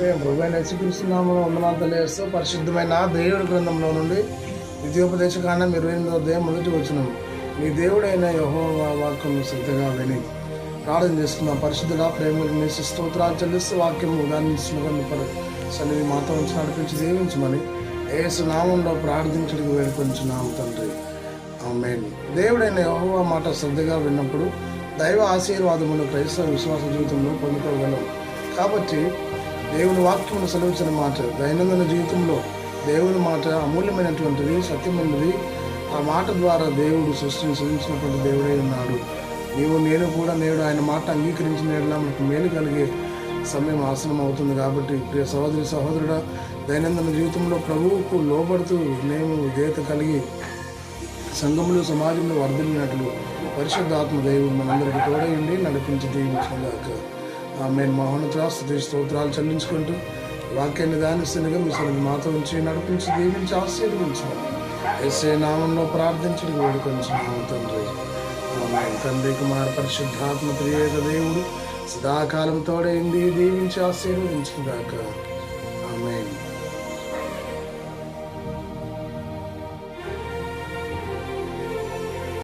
ప్రభుత్వ హెచ్చరిస్తున్నామని వందనాలు తెలియజేస్తూ పరిశుద్ధమైన దేవుడి గ్రంథంలో నుండి ద్వితీయోపదేశ కాండం ఇరవై ఎనిమిదో మొదటి వచ్చినాం మీ దేవుడైన యహో వాక్యం శ్రద్ధగా విని ప్రార్థన చేస్తున్నాం పరిశుద్ధుల ప్రేమలు మీ స్తోత్రాలు చెల్లిస్తూ వాక్యం ఉదాహరించినగా మీ సన్నిధి మాతో ఉంచి నడిపించి దీవించమని ఏసు నామంలో ప్రార్థించడానికి వేడుకొంచున్నాం తండ్రి. ఆమేన్. దేవుడైన యెహోవా మాట శ్రద్ధగా విన్నప్పుడు దైవ ఆశీర్వాదములు క్రైస్తవ విశ్వాస జీవితంలో పొందుకోగలం. కాబట్టి దేవుని వాక్యమును సెలవించిన మాట. దైనందిన జీవితంలో దేవుని మాట అమూల్యమైనటువంటిది సత్యమైనది ఆ మాట ద్వారా దేవుడు సృష్టిని సృష్టించినటువంటి దేవుడై ఉన్నాడు. నీవు నేను కూడా నేడు ఆయన మాట అంగీకరించిన ఎడల మనకు మేలు కలిగే సమయం ఆసనం అవుతుంది కాబట్టి ప్రియ సహోదరి సహోదరుడ దైనందిన జీవితంలో ప్రభువుకు లోబడుతూ మేము విధేయత కలిగి సంఘములు సమాజంలో వర్ధిల్లినట్లు పరిశుద్ధాత్మ దేవుడు మనందరికీ తోడైండి నడిపించి దీవించగాక ఆమె మహోన్నత స్థుతి స్తోత్రాలు చెల్లించుకుంటూ వాక్యాన్ని ధ్యానిస్తుండగా మీ సరిగ్గా మాతో ఉంచి నడిపించి దీవించి ఆశీర్వించమని ఎస్ఏ నామంలో ప్రార్థించడానికి వేడుకొంచున్నాము తండ్రి. ఆమె తండ్రి కుమార్ పరిశుద్ధాత్మ ప్రియేక దేవుడు సదాకాలం తోడైంది దీవించి దాకా ఆమె